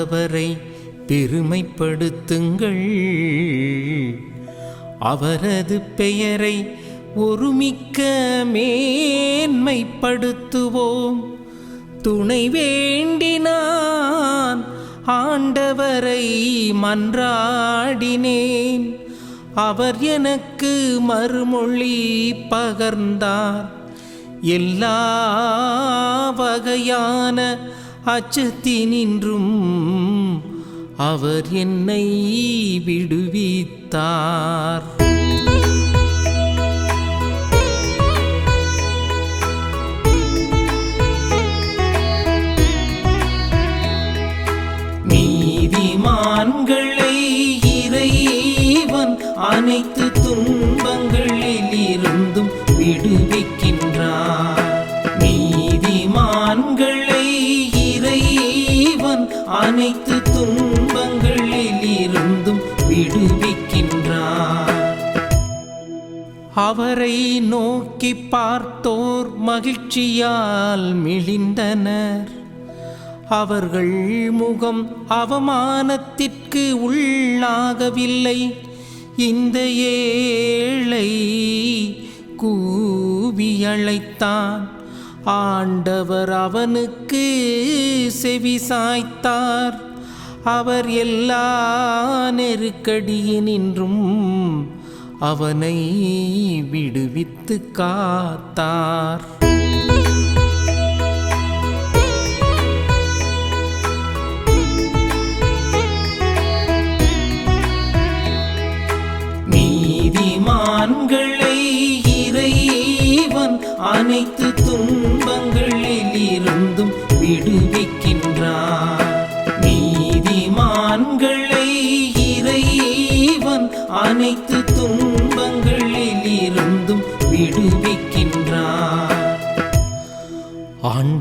அவரை பெருமைப்படுத்துங்கள். அவரது பெயரை ஒருமிக்க மேன்மைப்படுத்துவோம். துணை வேண்டினான் ஆண்டவரை மன்றாடினேன். அவர் எனக்கு மறுமொழி பகர்ந்தார். எல்லா வகையான அச்சத்தினின்றும் அவர் என்னை விடுவித்தார். நீதிமான்களை இறைவன் அனைத்து துன்பங்களில் இருந்தும் விடுவி அவரை நோக்கி பார்த்தோர் மகிழ்ச்சியால் மிழிந்தனர் அவர்கள் முகம் அவமானத்திற்கு உள்ளாகவில்லை. இந்த ஏழை கூவி அழைத்தான் ஆண்டவர் அவனுக்கு செவி சாய்த்தார். அவர் எல்லா நெருக்கடியினின்றும் அவனை விடுவித்து காத்தார். நீதிமான்களை இறைவன் அனைத்து துன்பங்களில் இருந்தும் விடுவிக்கின்றார். நீதிமான்களை இறைவன் அனைத்து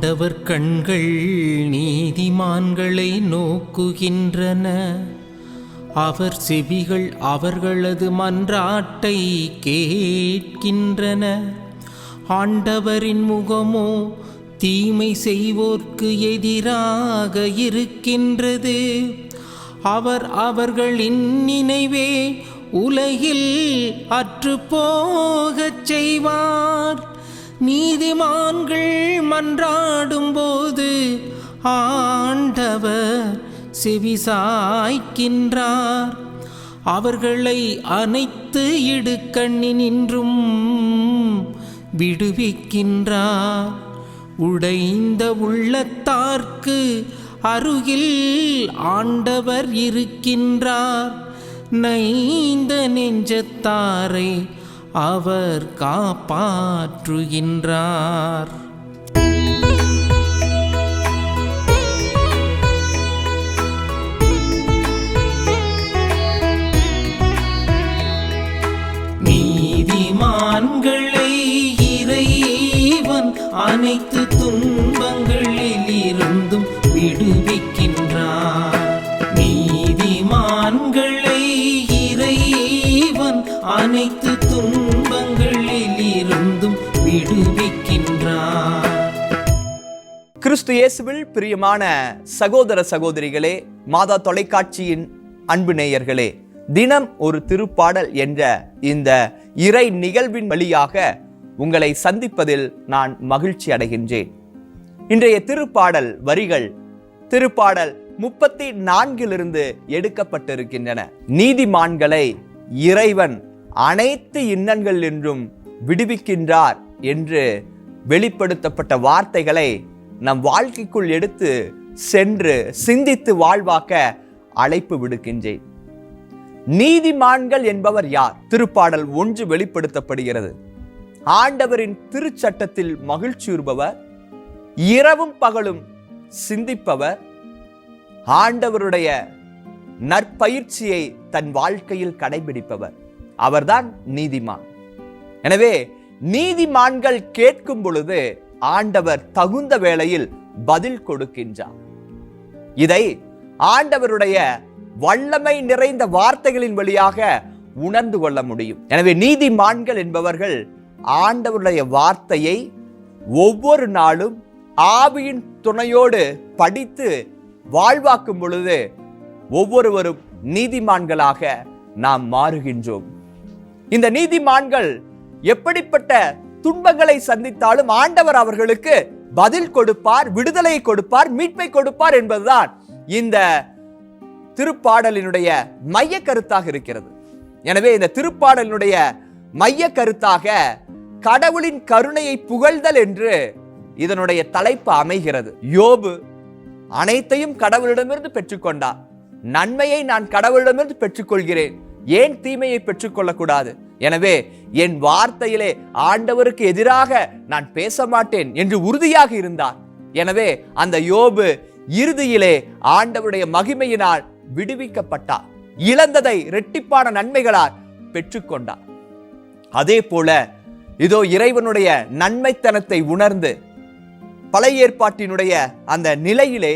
ஆண்டவர் கண்கள் நீதிமான்களை நோக்குகின்றன. அவர் செவிகள் அவர்களது மன்றாட்டை கேட்கின்றன. ஆண்டவரின் முகமோ தீமை செய்வோர்க்கு எதிராக இருக்கின்றது. அவர் அவர்களின் நினைவே உலகில் அற்றுப்போகச் செய்வார். நீதிமான்கள் மன்றாடும்போது ஆண்டவர் செவிசாய்க்கின்றார். அவர்களை அனைத்து இடுக்கண்ணி நின்றும் விடுவிக்கின்றார். உடைந்த உள்ளத்தார்க்கு அருகில் ஆண்டவர் இருக்கின்றார். நைந்த நெஞ்சத்தாரை அவர் காப்பாற்றுகின்றார். நீதிமான்களை இறைவன் அனைத்து கிறிஸ்து இயேசுவில் பிரியமான சகோதர சகோதரிகளே மாதா தொலைக்காட்சியின் அன்பு நேயர்களே தினம் ஒரு திருப்பாடல் என்ற இந்த இறை நிகழ்வின் வழியாக உங்களை சந்திப்பதில் நான் மகிழ்ச்சி அடைகின்றேன். இன்றைய திருப்பாடல் வரிகள் திருப்பாடல் முப்பத்தி நான்கிலிருந்து எடுக்கப்பட்டிருக்கின்றன. நீதிமான்களை இறைவன் அனைத்து இன்னல்கள் என்றும் விடுவிக்கின்றார் என்று வெளிப்படுத்தப்பட்ட வார்த்தைகளை நம் வாழ்க்கைக்குள் எடுத்து சென்று சிந்தித்து வாழ்வாக்க அழைப்பு விடுக்கின்றேன். நீதிமான்கள் என்பவர் யார்? திருப்பாடல் ஒன்று வெளிப்படுத்தப்படுகிறது. ஆண்டவரின் திருச்சட்டத்தில் மகிழ்ச்சியுறுபவர் இரவும் பகலும் சிந்திப்பவர் ஆண்டவருடைய நற்பயிற்சியை தன் வாழ்க்கையில் கடைபிடிப்பவர். அவர்தான் நீதிமான். எனவே நீதிமான்கள் கேட்கும் பொழுது ஆண்டவர் தகுந்த வேளையில் பதில் கொடுக்கின்றார். இதை ஆண்டவருடைய வல்லமை நிறைந்த வார்த்தைகளின் வழியாக உணர்ந்து கொள்ள முடியும். எனவே நீதிமான்கள் என்பவர்கள் ஆண்டவருடைய வார்த்தையை ஒவ்வொரு நாளும் ஆவியின் துணையோடு படித்து வாழ்வாக்கும் பொழுது ஒவ்வொருவரும் நீதிமான்களாக நாம் மாறுகின்றோம். இந்த நீதிமான்கள் எப்படிப்பட்ட துன்பங்களை சந்தித்தாலும் ஆண்டவர் அவர்களுக்கு பதில் கொடுப்பார் விடுதலை கொடுப்பார் மீட்பை கொடுப்பார் என்பதுதான் இந்த திருப்பாடலினுடைய மைய கருத்தாக இருக்கிறது. எனவே இந்த திருப்பாடலினுடைய மைய கருத்தாக கடவுளின் கருணையை புகழ்தல் என்று இதனுடைய தலைப்பு அமைகிறது. யோபு அனைத்தையும் கடவுளிடமிருந்து பெற்றுக்கொண்டார். நன்மையை நான் கடவுளிடமிருந்து பெற்றுக்கொள்கிறேன். ஏன் தீமையை பெற்றுக்கொள்ளக்கூடாது? எனவே என் வார்த்தையிலே ஆண்டவருக்கு எதிராக நான் பேச மாட்டேன் என்று உறுதியாக இருந்தார். எனவே அந்த யோபு இறுதியிலே ஆண்டவருடைய மகிமையினால் விடுவிக்கப்பட்டார். இழந்ததை இரட்டிப்பான நன்மைகளால் பெற்றுக்கொண்டார். அதே போல இதோ இறைவனுடைய நன்மைத்தனத்தை உணர்ந்து பழைய ஏற்பாட்டினுடைய அந்த நிலையிலே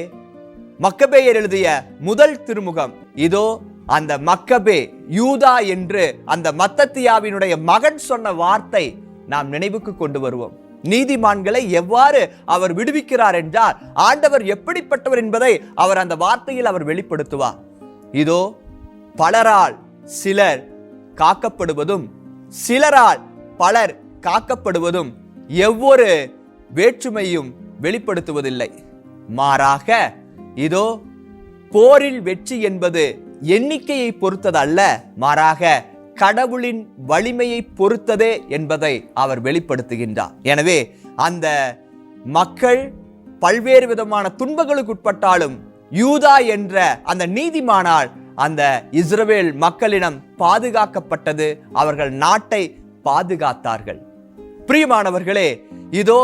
மக்கபேயர் எழுதிய முதல் திருமுகம் இதோ அந்த மக்கபே யூதா என்று அந்த மத்தத்தியாவினுடைய மகன் சொன்ன வார்த்தை நாம் நினைவுக்கு கொண்டு வருவோம். நீதிமான்களை எவ்வாறு அவர் விடுவிக்கிறார் என்றால் ஆண்டவர் எப்படிப்பட்டவர் என்பதை அவர் அந்த வார்த்தையில் அவர் வெளிப்படுத்துவார். இதோ பலரால் சிலர் காக்கப்படுவதும் சிலரால் பலர் காக்கப்படுவதும் எவ்வொரு வேற்றுமையும் வெளிப்படுத்துவதில்லை. மாறாக இதோ போரில் வெற்றி என்பது எண்ணிக்கையை பொறுத்ததல்ல மாறாக கடவுளின் வலிமையை பொறுத்ததே என்பதை அவர் வெளிப்படுத்துகின்றார். எனவே அந்த மக்கள் பல்வேறு விதமான துன்பங்களுக்கு உட்பட்டாலும் யூதா என்ற அந்த நீதிமானால் அந்த இஸ்ரவேல் மக்களிடம் பாதுகாக்கப்பட்டது அவர்கள் நாட்டை பாதுகாத்தார்கள். பிரியமானவர்களே இதோ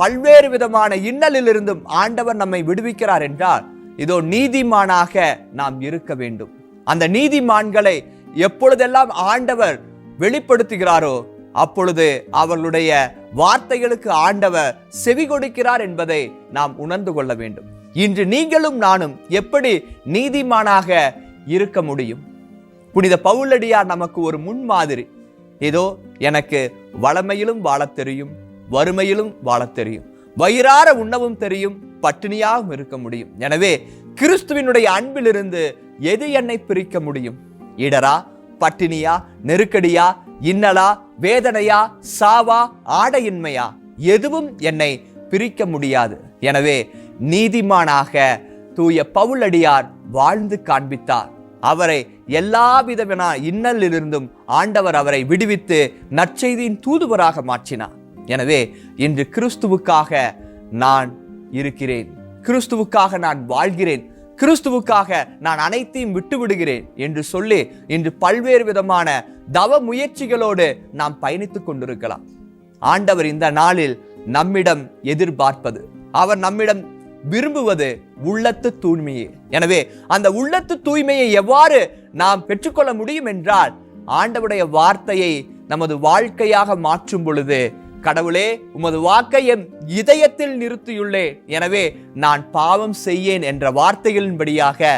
பல்வேறு விதமான இன்னலிலிருந்தும் ஆண்டவர் நம்மை விடுவிக்கிறார் என்றால் இதோ நீதிமானாக நாம் இருக்க வேண்டும். அந்த நீதிமான்களை எப்பொழுதெல்லாம் ஆண்டவர் வெளிப்படுத்துகிறாரோ அப்பொழுது அவர்களுடைய வார்த்தைகளுக்கு ஆண்டவர் செவி கொடுக்கிறார் என்பதை நாம் உணர்ந்து கொள்ள வேண்டும். இன்று நீங்களும் நானும் எப்படி நீதிமானாக இருக்க முடியும்? புனித பவுலடியார் நமக்கு ஒரு முன்மாதிரி. இதோ எனக்கு வளமையிலும் வாழத் தெரியும் வறுமையிலும் வாழத் தெரியும் வயிறார உண்ணவும் தெரியும் பட்டினியாகவும் இருக்க முடியும். எனவே கிறிஸ்துவினுடைய அன்பிலிருந்து எது என்னை பிரிக்க முடியும்? இடரா பட்டினியா நெருக்கடியா இன்னலா வேதனையா சாவா ஆடையின்மையா? எதுவும் என்னை பிரிக்க முடியாது. எனவே நீதிமானாக தூய பவுலடியார் வாழ்ந்து காண்பித்தார். அவரை எல்லாவிதமான இன்னலிலிருந்தும் ஆண்டவர் அவரை விடுவித்து நற்செய்தியின் தூதுவராக மாற்றினார். எனவே இன்று கிறிஸ்துவுக்காக நான் இருக்கிறேன். கிறிஸ்துவுக்காக நான் வாழ்கிறேன். கிறிஸ்துவுக்காக நான் அனைத்தையும் விட்டு விடுகிறேன் என்று சொல்லி இன்று பல்வேறு விதமான தவ முயற்சிகளோடு நாம் பயணித்துக் கொண்டிருக்கலாம். ஆண்டவர் இந்த நாளில் நம்மிடம் எதிர்பார்ப்பது அவர் நம்மிடம் விரும்புவது உள்ளத்து தூய்மையே. எனவே அந்த உள்ளத்து தூய்மையை எவ்வாறு நாம் பெற்றுக்கொள்ள முடியும் என்றால் ஆண்டவருடைய வார்த்தையை நமது வாழ்க்கையாக மாற்றும் பொழுது கடவுளே உமது வாக்கை என் இதயத்தில் நிறுத்தியுள்ளேன் எனவே நான் பாவம் செய்யேன் என்ற வார்த்தைகளின்படியாக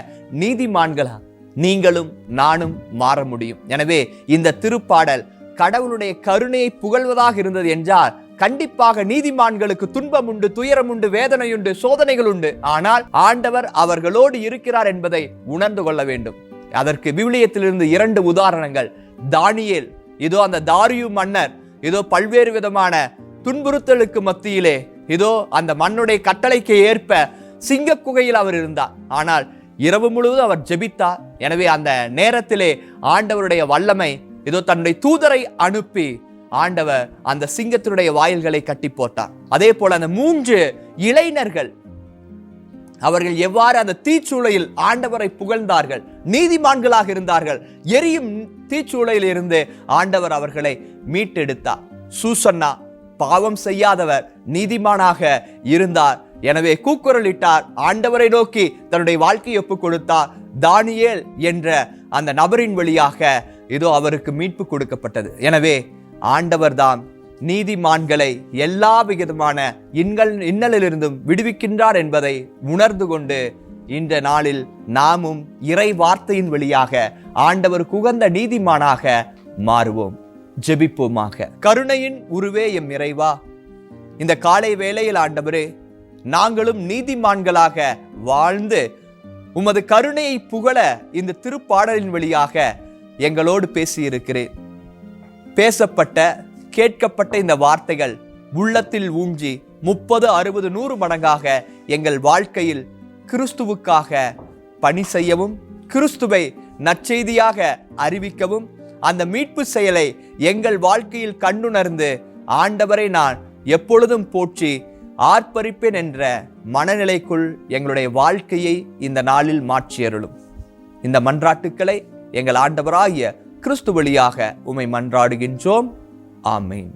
நீதிமான்களா நீங்களும் நானும் மாற முடியும். எனவே இந்த திருப்பாடல் கடவுளுடைய கருணையை புகழ்வதாக இருந்தது என்றால் கண்டிப்பாக நீதிமான்களுக்கு துன்பம் உண்டு துயரம் உண்டு வேதனை உண்டு சோதனைகள் உண்டு ஆனால் ஆண்டவர் அவர்களோடு இருக்கிறார் என்பதை உணர்ந்து கொள்ள வேண்டும். அதற்கு விவிலியத்திலிருந்து இரண்டு உதாரணங்கள். தானியேல் இதோ அந்த தாரியு மன்னர் இதோ பல்வேறு விதமான துன்புறுத்தலுக்கு மத்தியிலே இதோ அந்த மண்ணுடைய கட்டளைக்கு ஏற்ப சிங்க குகையில் அவர் இருந்தார். ஆனால் இரவு முழுவதும் அவர் ஜெபித்தார். எனவே அந்த நேரத்திலே ஆண்டவருடைய வல்லமை இதோ தன்னுடைய தூதரை அனுப்பி ஆண்டவர் அந்த சிங்கத்தினுடைய வாயில்களை கட்டி போட்டார். அதே போல அந்த மூன்று இளைஞர்கள் அவர்கள் எவ்வாறு அந்த தீச்சூளையில் ஆண்டவரை புகழ்ந்தார்கள் நீதிமான்களாக இருந்தார்கள் எரியும் தீச்சூளையில் இருந்து ஆண்டவர் அவர்களை மீட்டெடுத்தார் சூசன்னா பாவம் செய்யாதவர் நீதிமானாக இருந்தார். எனவே கூக்குரலிட்டார் ஆண்டவரை நோக்கி தன்னுடைய வாழ்க்கையை ஒப்பு கொடுத்தார். தானியேல் என்ற அந்த நபரின் வழியாக இதோ அவருக்கு மீட்பு கொடுக்கப்பட்டது. எனவே ஆண்டவர்தான் நீதிமான்களை எல்லா விதமான இன்னல் இன்னலிலிருந்தும் விடுவிக்கின்றார் என்பதை உணர்ந்து கொண்டு இந்த நாளில் நாமும் இறை வார்த்தையின் வழியாக ஆண்டவர் குகந்த நீதிமானாக மாறுவோம். ஜெபிப்போமாக. கருணையின் உருவே எம் இறைவா இந்த காலை வேளையில் ஆண்டவரே நாங்களும் நீதிமான்களாக வாழ்ந்து உமது கருணையை புகழ இந்த திருப்பாடலின் வழியாக எங்களோடு பேசியிருக்கிறேன். பேசப்பட்ட கேட்கப்பட்ட இந்த வார்த்தைகள் உள்ளத்தில் ஊஞ்சி முப்பது அறுபது நூறு மடங்காக எங்கள் வாழ்க்கையில் கிறிஸ்துவுக்காக பணி செய்யவும் கிறிஸ்துவை நற்செய்தியாக அறிவிக்கவும் அந்த மீட்பு செயலை எங்கள் வாழ்க்கையில் கண்டுணர்ந்து ஆண்டவரை நான் எப்பொழுதும் போற்றி ஆர்ப்பரிப்பேன் என்ற மனநிலைக்குள் எங்களுடைய வாழ்க்கையை இந்த நாளில் மாற்றியருளும். இந்த மன்றாட்டுக்களை எங்கள் ஆண்டவராகிய கிறிஸ்து வழியாக உமை மன்றாடுகின்றோம். ஆமேன்.